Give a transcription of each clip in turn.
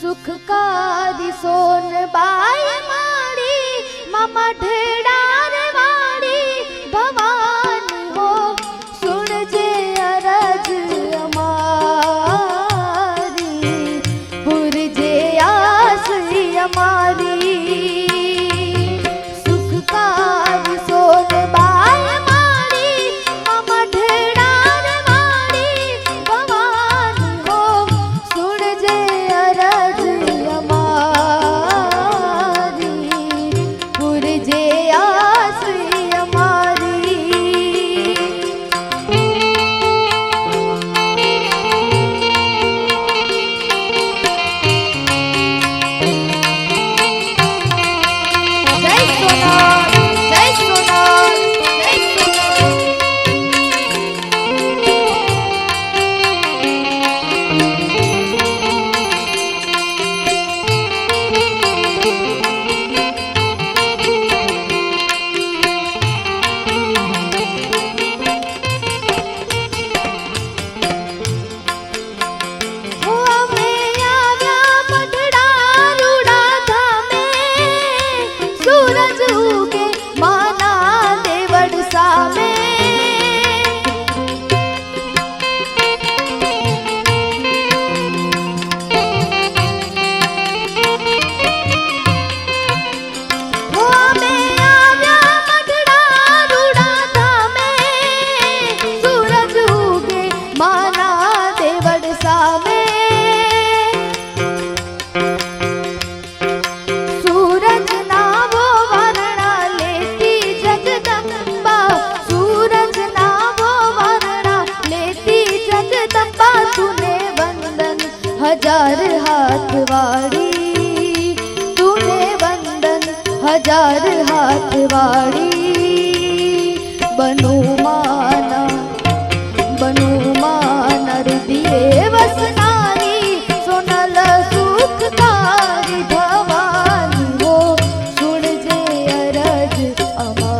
સુખકારી સોનબાઈ માડી મામા ઢેડાર oh. oh.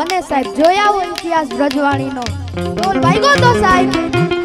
બને સાહેબ જોયા હોય ઇતિહાસ રજવાણીનો ઢોલ વાગ્યો તો સાહેબ.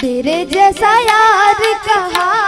तेरे जैसा यार कहा